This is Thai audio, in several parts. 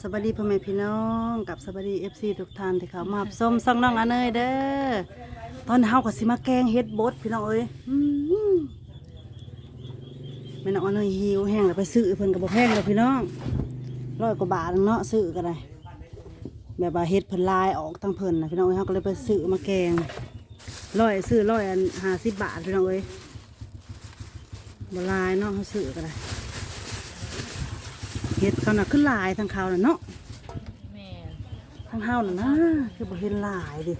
สวัสดีพ่อแม่พี่น้องกับสวัสดีเอฟซีทุกท่านที่เขามาส้มซ่องน้องอันเนยเด้อตอนเฮาก็สิมาแกงเฮ็ดบดพี่น้องเอ้ยมแม่น้องอันเนยหิวแห้งแล้วไปซื้อเพิ่นก็บ่แพงดอกพี่น้องร้อยกว่าบาทงเนาะซื้อก็ได้แบบว่าเฮ็ดเพิ่นลายออกทั้งเพิ่นนะพี่น้องเอ้ยเฮาก็เลยไปซื้อมาแกงร้อยซื้อร้อยอัน50บาทพี่น้องเอ้ยบ่ลายเนาะเฮาซื้อก็ได้ เห็ดเขาน่ะขึ้นลายทางเขาน่ะเนาะแม่นทางเฮาน่ะนะคือบ่เห็นลายดิ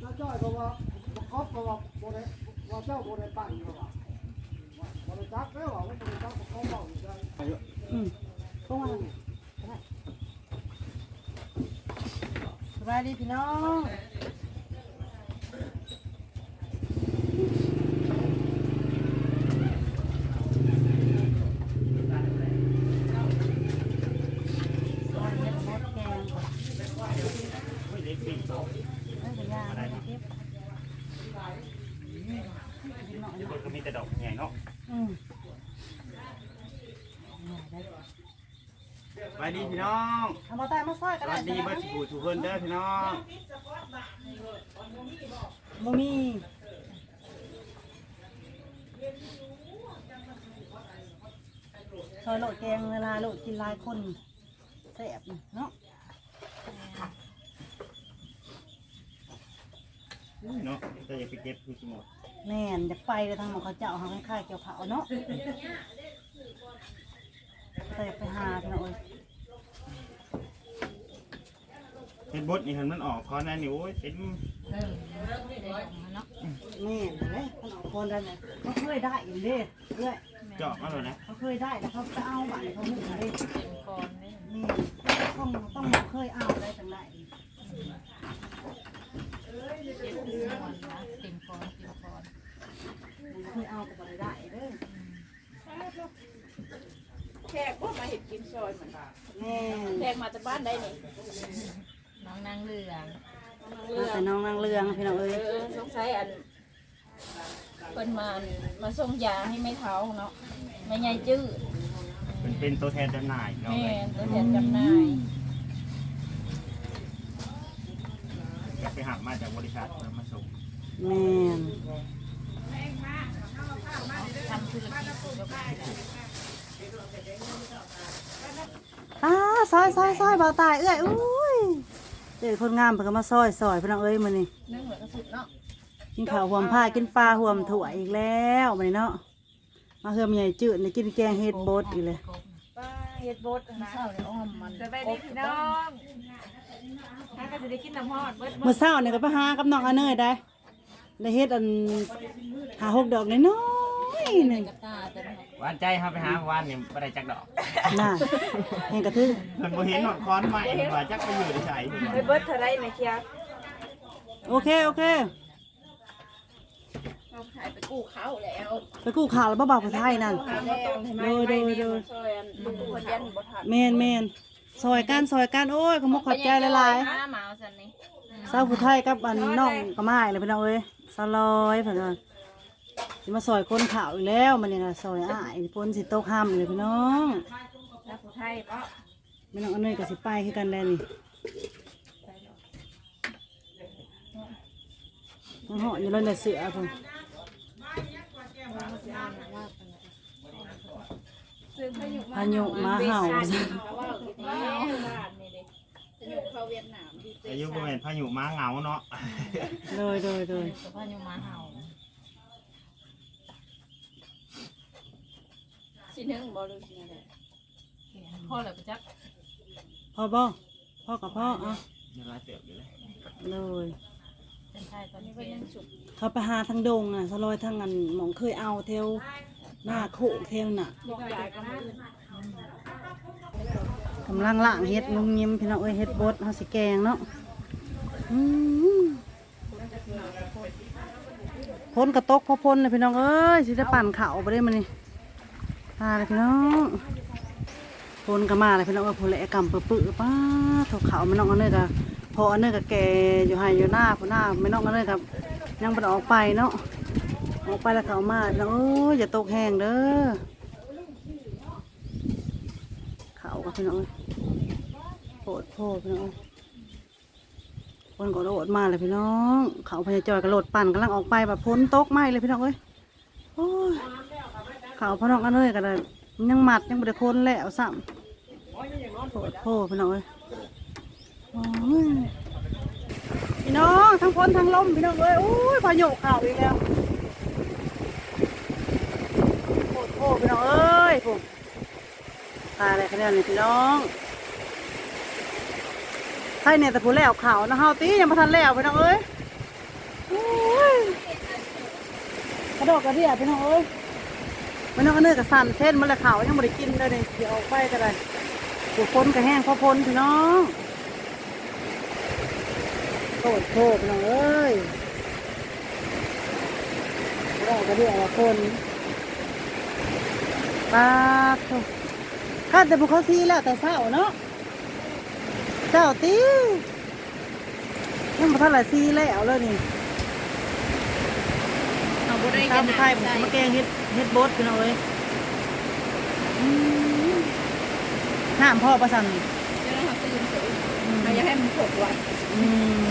เจ้าจ้อยเพราะว่าครอบเพราะว่าโบได้ว่าเจ้าโบได้ปั่นเพราะว่าโบได้จักแล้วว่าโบได้จักเขาบอกอยู่ได้ อืมก็ว่าสบายดีพี่น้องซอยเฮ็ดบดแกงก่อนเอ้ยก็ย่างเลยเก็บ นิดหน่อยเนาะก็มีแต่ดอกใหญ่เนาะอืมไปดีพี่น้องเอามาใต้มาซอยสก็ได้วัสดีเบิร์ดสบู่ทุกคนเด้อพี่น้องบ่มีซอยโหลดแกงเวลาโหลดกินหลายคนแซ่บเนาะเนาะจะอย่าไปเก็บคือสมด แม่นอยากไปเลยทางหมอเขาเจ้าหาค่ายๆเกี่ยวเผาเนาะแต่อยากไปหาพี่น้องเอ้ยเฮ็ดบดนี่เห็นมันออกคอนนั่นนี่โอ้ยเต็มเออได้ออกมาเนาะแม่นเลยขนมคนได้ไหมเขาเคยได้อยู่เด้เอ้ยเจาะมาเลยนะเขาเคยได้แล้วเขาไปเอาบัตรเขาหมุนเลยเป็นกอนนี่นี่ต้องต้องเคยเอาได้จังไร เจ็บหัวนะเต็มกอนเต็มกอนเคยเอากับอะไรได้เด้อแขกพวกมาเห็ดกินซอยเหมือนกันแม่แขกมาจากบ้านได้นี่น้องนางเรืองมาแต่น้องนางเรืองพี่น้องเอ้ยอสงสัยอันเพิ่นมามาส่งยาให้ไม่เท้าเนาะไม่ใหญ่จื้อเป็นเป็นตัวแทนจำหน่ายเนาะแม่เลยตัวแทนจำหน่าย อยากไป หักมาจากบริษัทเพื่อมาส่งแม่นทำธุรกิจยกไปได้อ่าซอยซอยซอยเบาตายเอ้ยอุ้ยเจอคนงามเพิ่นก็มาซอยซอยพี่น้องเอ้ยมื้อนี้นึ่งเหมือนกระสุนเนาะกินข้าวห่วมผ้ากินปลาห่วมถั่วอีกแล้วมื้อนี้เนาะมาเฮือมใหญ่จืดนี่กินแกงเฮ็ดบดอีกเลยป้าเฮ็ดบดนะเช้าเนี่ยอ้อมมันสบายดีพี่น้อง ถ้าก็จะได้กินน้ำฮอดเบิดมื้อเช้านี่ก็ไปหากับน้องอาเนยได้ได้เฮ็ดอันหาหกดอกน้อยๆหนึงกระตาแต่ละหวานใจครับไปหาหวานนี่บ่ได้จักดอกน่ะแห่งกระทึกเพิ่นบ่เห็นหอดคอนใหม่ว่าจักไปอยู่ในไสไปเบิดเท่าไรนะเคียร์โอเคโอเคเราขายไปกู้เขาแล้วไปกู้ข่าวแล้วบ่บอกผู้ไทยนั่น หามาต้มให้ไหมโดยไม่โดยแม่โดย มาซอยอันลูกผู้คนยันบ่ทันแม่นแม่น ซอยกันซอยกันโอ้ยขมกขอบใจหลายหน้าหมาสันนี่ๆเศร้าผู้ไทยกับอันน้องก็มาอีกเลยพี่น้องเอ้ยสลอยเพิ่นว่าสิมาซอยคนข่าวอีกแล้วมันนี่น่ะซอยอ้ายปนสิตกห้ำเลยพี่น้องน้าผู้ไทยเปาะแม่น้องอันเนยก็สิไปคือกันแล้วนี่มันเหาะอยู่แล้วในเสือพุ่น ซื้อพายุพายุมาเห่า เขาว่าอยู่ที่บ้านนี่ดิพายุเข้าเวียดนามที่เตอายุบ่แม่นพายุม้าเหงาเนาะเลยเลยเลยสภาพยมาเห่าสิหนึงบ่รู้สิอะไรพ่อเลยก็จักพ่อบ่พ่อกับพ่ออะเดี๋ยวหลายเติบอยู่เลยเลยเป็นไทยตอนนี่นี้ก็เป็นยังสุกเขาไปหาทางดงอะสลอยทางอันหมองเคยเอาเทว หน้าโคกเทวน่ะกำลังล่างเฮ็ดงุ้มยิ้มพี่น้องเอ้ยเฮ็ดบดเฮาสิแกงเนาะพ้นกระตกพอพ้นเลยพี่น้องเอ้ยสิได้ปั่นข้าไปได้มานี่พาเลยพี่น้องพ้นก็มาเลยพี่น้องเอ้ยพ้นแหละกำปื้อป้าถกเข้าไม่น้องอันเนยกะพออันเนยกะแกอยู่ให้อยู่หน้าผู้หน้าไม่น้องอันเนยกับยังได้ออกไปเนาะ ออกไปแล้วเขามาพี่น้องโอ้ยอย่าตกแห้งเด้อเขากับพี่น้องเอ้ยโผดโผดพี่น้องคนก็โดดมาเลยพี่น้อง เขาพญาจอยกระโดดปั่นกำลังออกไปแบบพ้นตกไหมเลยพี่น้องเอ้ยโอ้ยเขาพ่อน้องกันเลยกันเลยยังหมัดยังบ่ได้คนแล้วซ้ำโผดโผดพี่น้องเอ้ยพี่น้องทั้งพ้นทั้งลมพี่น้องเอ้ยโอ้ยพายุเข่าอีกแล้ว โคตรโคตรพี่น้องเอ้ยผมตายอะไรคะเนี่ยนี่พี่น้องใครเนี่ยแต่ผู้แล้วขาวนะเฮาตียังมาทันแล้วพี่น้องเอ้ยกระดอกกระเดียพี่น้องเอ้ยพี่น้องก็เนื้อกับสันเส้นมันละข่าวยังไม่ได้กินเลยนี่ยเดี๋ยวออกไปกันเลยปวดพ้นกระแห้งเพราะพ้นพี่น้องโทษโทษน้องเอ้ยเราก็เรียกว่าคน ปาโทข้าแต่พวกเขาซีแล้วแต่เศร้าเนาะเจ้าตียังมาทันหลายซีแล้วเลยนี่เอาบ่ได้ตามกันไทยผมมาแกงเฮ็ดเฮ็ดบดพี่น้องเอ้ยอืมห้ามพ่อประสันจะได้เขาตื่นสูงเราอยากให้มันหกวันอืม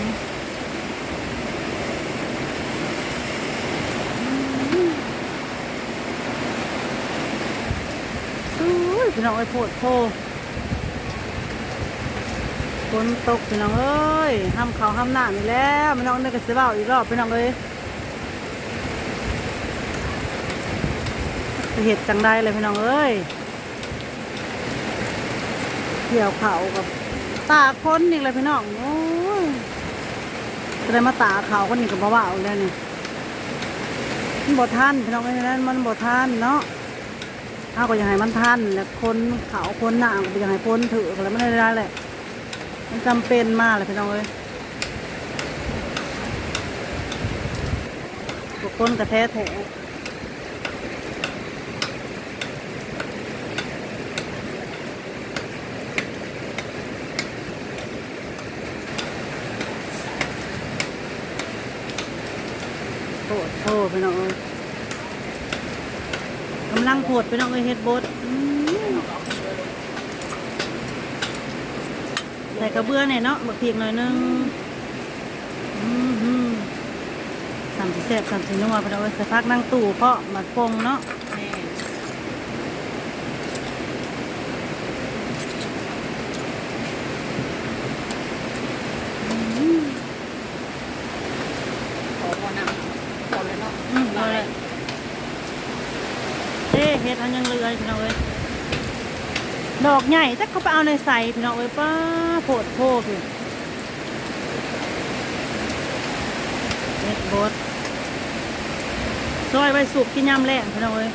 อุ้ยพี่น้องไอ้ยโพดโพฝนตกพี่น้องเอ้ยห้ามเขาห้ามหน้านี่แล้วพี่น้องนึกกันเสียเบาอีกรอบพี่น้องเอ้ยเห็ดจังได้เลยพี่น้องเอ้ยเกี่ยวเขากับตากพ้นอีกเลยพี่น้องโอ้ยจะได้มาตาเขาคนนี้กับเบาๆเลยนี่มันบ่ทันพี่น้องไอ้ยนั่นมันบ่ทันเนาะ เอาก็อยังให้มันทันแล้วคนเขาคนหนาก็อยังให้พ้นถือก็แล้วไม่ได้แหละมันจำเป็นมากเลยพี่น้องเอ้ยทุกคนกระแท้แถโทษโทษพี่น้องเอ้ยำลังโผดพี่น้องเอ้ยเฮ็ดบดอืมใส่กระเบื้อเนี่ยเนาะบักเพียงหน่อยนึงอืมหืมสามสิแซ่บสามสินัวพี่น้องเอ้ยใส่พักนั่งตู้เพาะมาปงเนาะแม่อืมขอพอนำพอแล้วเนาะอืม เอาเลยเอ๊ะเฮ็ดอันยังเลือพี่น้องเอ้ยดอกใหญ่จักเขาไปเอาในใส่พี่น้องเอ้ยป้าโผดโพพี่เฮ็ดบดซอยไว้สุกกินยำแรงพี่น้องเอ้ย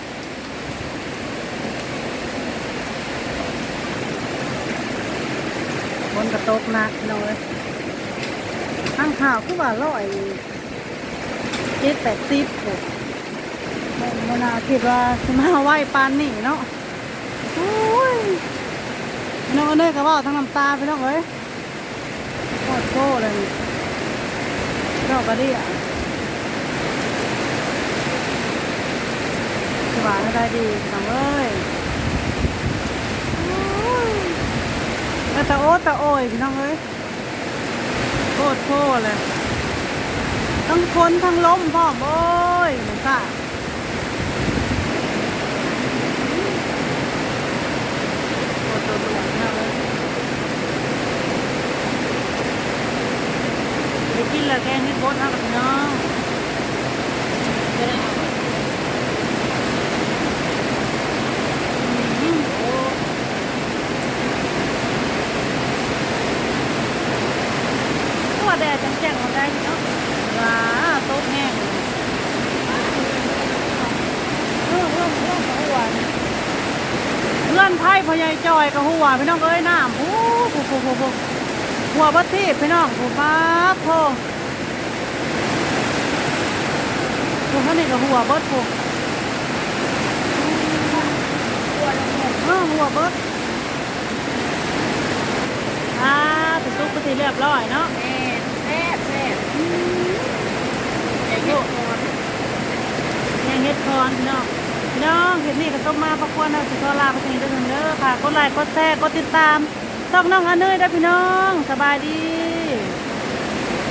บนกระตกนักพี่น้องเอ้ยข้างข่าวคือว่าร้อยเจ็ดแปดสิบโอ้โมนาคิดว่าสิมาไหวปานนี่เนาะโอ้ยน้องเอ้ยก็เว่าทั้งน้ำตาพี่น้องเอ้ยโคตรโคตรเลยนี่ดอกกระดี่ยสบายได้ดีพี่งเอ้ยแตะโอ๊ตตะโอยพี่น้องเอ้ยโคตรโคตรเลย ทั้งคนทั้งล้มพ่อโอ้ยเหมือนกันโคตรตัวตัวพี่น้องเอ้ย ไปกินละแกงเฮ็ดบดเอากับพี่น้องจะได้เอาอืมโอ้ตัวแดดจังแจ้งมาได้เนาะว้าโต๊ะแห้งเรื่องเรื่องเรื่องของหัวนี่เพื่อนไพ่พญายจอยกับหัวพี่น้องเอ้ยน้ำโอ้โหโหัวบัตที่พี่น้องผมมาโทผมท่านี่ก็หัวเบิดผมหัวหัวบิดอ่าแต่ซุปก็ตีเรียบร้อยเนาะแซ่บแซ่บแซ่บยังเฮ็ดคอนยังเฮ็ดคอนเนาะน้องเห็นนี่ก็ต้องมาประกวดนาสุดยอดลาไปถึงเดือนเด้อค่ะกดไลค์กดแชร์กดติดตาม ซอกน้องอเนยได้พี่น้อง สบายดี